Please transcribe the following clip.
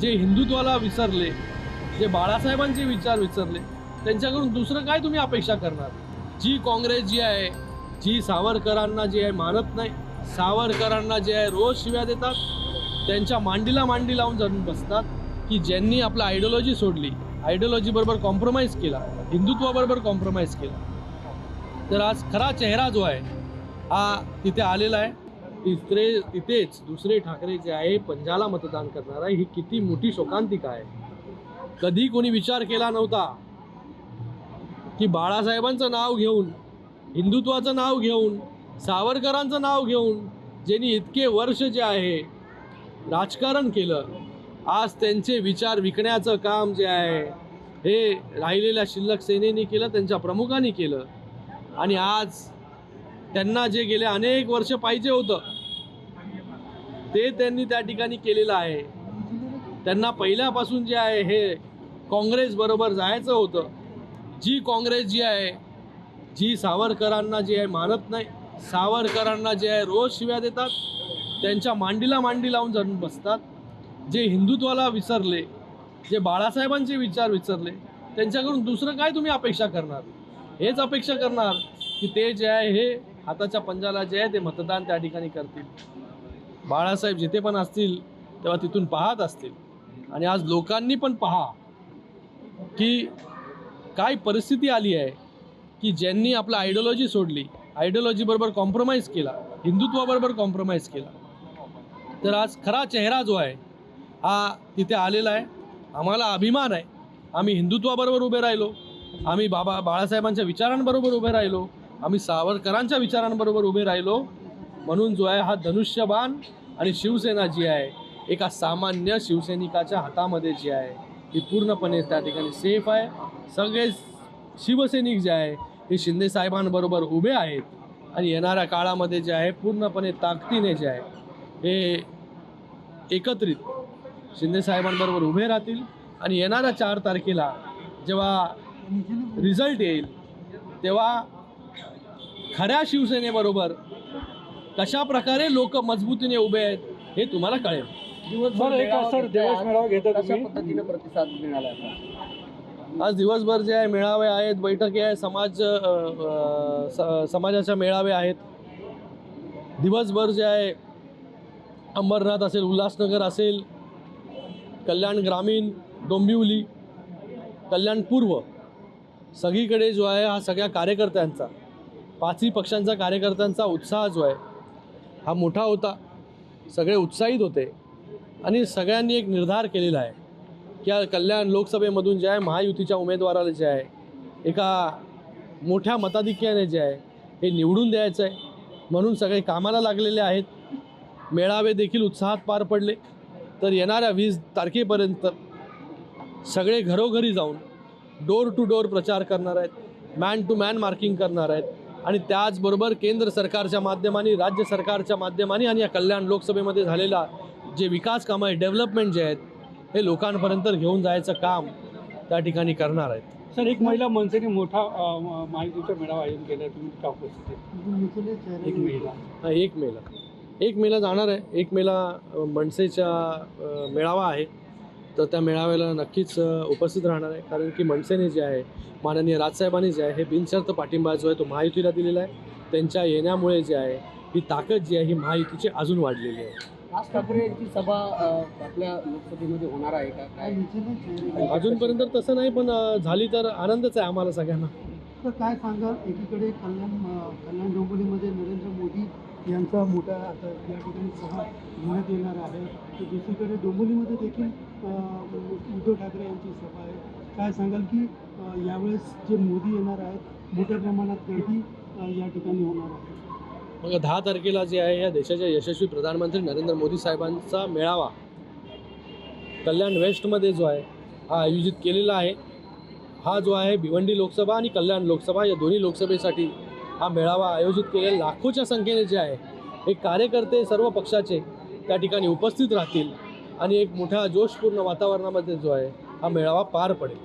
जे हिंदुत्वाला विसरले जे बाळासाहेबांचे विचार विसरले त्यांच्याकडून दुसरं काय तुम्ही अपेक्षा करणार? जी काँग्रेस जी आहे जी सावरकरांना जी आहे मानत नाही सावरकरांना जे आहे रोज शिव्या देतात त्यांच्या मांडीला मांडी लावून जाऊन बसतात की ज्यांनी आपलं आयडिओलॉजी सोडली आयडिओलॉजीबरोबर कॉम्प्रोमाइज केला हिंदुत्वाबरोबर कॉम्प्रोमाइज केला. तर आज खरा चेहरा जो आहे हा तिथे आलेला आहे. तिसरे तिथेच दुसरे ठाकरे जे आहे पंजाला मतदान करणार आहे ही किती मोठी शोकांतिका आहे. कधी कोणी विचार केला नव्हता की बाळासाहेबांचं नाव घेऊन हिंदुत्वाचं नाव घेऊन सावरकरांचं नाव घेऊन ज्यांनी इतके वर्ष जे आहे राजकारण केलं आज त्यांचे विचार विकण्याचं काम जे आहे हे राहिलेल्या शिल्लक सेनेने केलं त्यांच्या प्रमुखांनी केलं. आणि आज त्यांना जे गेले अनेक वर्ष पाहिजे होतं ते त्यांनी त्या ठिकाणी केलेलं आहे. त्यांना पहिल्यापासून जे आहे हे काँग्रेसबरोबर जायचं होतं. जी काँग्रेस जी आहे जी सावरकरांना जी आहे मानत नाही सावरकरांना जे आहे रोज शिव्या देतात त्यांच्या मांडीला मांडी लावून जाऊन बसतात. जे हिंदुत्वाला विसरले जे बाळासाहेबांचे विचार विसरले त्यांच्याकडून दुसरं काय तुम्ही अपेक्षा करणार? हेच अपेक्षा करणार की ते जे आहे हे हाताच्या पंजाला जे आहे ते मतदान त्या ठिकाणी करतील. बाळासाहेब जिथे पण असतील तेव्हा तिथून पाहत असतील. आणि आज लोकांनी पण पहा की काय परिस्थिती आली आहे की ज्यांनी आपलं आयडिओलॉजी सोडली आयडिओलॉजीबरोबर कॉम्प्रोमाइज केला हिंदुत्वाबरोबर कॉम्प्रोमाइज केला. तर आज खरा चेहरा जो आहे हा तिथे आलेला आहे. आम्हाला अभिमान आहे. आम्ही हिंदुत्वाबरोबर उभे राहिलो. आम्ही बाबा बाळासाहेबांच्या विचारांबरोबर उभे राहिलो. आम्ही सावरकरांच्या विचारांबरोबर उभे राहिलो. म्हणून जो आहे हा धनुष्यबाण आणि शिवसेना जी आहे एका सामान्य शिवसैनिकाच्या हातामध्ये जी आहे ती पूर्णपणे त्या ठिकाणी सेफ आहे. सगळे शिवसैनिक जे आहे हे शिंदे साहेबांबरोबर उभे आहेत आणि येणाऱ्या काळामध्ये जे आहे पूर्णपणे ताकदीने जे आहे हे एकत्रित शिंदे साहेबांबरोबर उभे राहतील. आणि येणाऱ्या चार तारखेला जेव्हा रिझल्ट येईल तेव्हा खऱ्या शिवसेनेबरोबर कशा प्रकारे लोक मजबूतीने उभे आहेत हे तुम्हाला कळेल. सर एक सर दिवस मेळावा घेता कशा तुम्ही? पद्धतीने प्रतिसाद मिळाला आता? आज दिवसभर जे आहे मेळावे आहेत बैठकी आहे समाज समाजाच्या मेळावे आहेत. दिवसभर जे आहे अंबरनाथ असेल उल्हासनगर असेल कल्याण ग्रामीण डोंबिवली कल्याण पूर्व सगळीकडे जो आहे हा सगळ्या कार्यकर्त्यांचा पाचही पक्षांचा कार्यकर्त्यांचा उत्साह जो आहे हा मोठा होता. सगळे उत्साहित होते. आणि सगळ्यांनी एक निर्धार केलेला आहे की या कल्याण लोकसभेमधून जे आहे महायुतीच्या उमेदवाराला जे आहे एका मोठ्या मताधिक्याने जे आहे हे निवडून द्यायचं आहे. म्हणून सगळे कामाला लागलेले आहेत. मेळावे देखील उत्साहात पार पडले. तर येणाऱ्या वीस तारखेपर्यंत सगळे घरोघरी जाऊन डोर टू डोर प्रचार करणार आहेत. मॅन टू मॅन मार्किंग करणार आहेत. आणि त्याचबरोबर केंद्र सरकारच्या माध्यमाने राज्य सरकारच्या माध्यमाने आणि या कल्याण लोकसभेमध्ये झालेला जे विकास कामं आहे डेव्हलपमेंट जे आहेत हे लोकांपर्यंत घेऊन जायचं काम त्या ठिकाणी करणार आहेत. सर एक महिला मनसेने मोठा माहितीचा मेळावा आयोजन केला तुम्ही एक महिला. हा एक मेला एक मेला जाणार आहे. एक मेला अ, मेळावा आहे. तर त्या मेळाव्याला नक्कीच उपस्थित राहणार आहे. कारण की मनसेने जे आहे माननीय राजसाहेबांनी जे आहे हे बिनशर्त पाठिंबा जो आहे तो महायुतीला दिलेला आहे. त्यांच्या येण्यामुळे जे आहे ही ताकद जी आहे ही महायुतीची अजून वाढलेली आहे. राज ठाकरे यांची सभा आपल्या लोकसभेमध्ये होणार आहे का? काय? अजूनपर्यंत तसं नाही पण झाली तर आनंदच आहे आम्हाला सगळ्यांना. तर काय सांगाल? एकीकडे कल्याण कल्याण डोंबिवलीमध्ये नरेंद्र मोदी यांचा मोठा आता या ठिकाणी सभा घेण्यात येणार आहे. तर दुसरीकडे डोंबिवलीमध्ये देखील उद्धव ठाकरे यांची सभा आहे. काय सांगाल की यावेळेस जे मोदी येणार आहेत मोठ्या प्रमाणात गर्दी या ठिकाणी होणार आहे. मग दहा तारखेला जे आहे या देशाच्या यशस्वी प्रधानमंत्री नरेंद्र मोदी साहेबांचा मेळावा कल्याण वेस्टमध्ये जो आहे हा आयोजित केलेला आहे. हा जो आहे भिवंडी लोकसभा आणि कल्याण लोकसभा या दोन्ही लोकसभेसाठी हा मेळावा आयोजित केलेला लाखोच्या संख्येने जे आहे हे कार्यकर्ते सर्व पक्षाचे त्या ठिकाणी उपस्थित राहतील आणि एक मोठ्या जोशपूर्ण वातावरणामध्ये जो आहे हा मेळावा पार पडेल.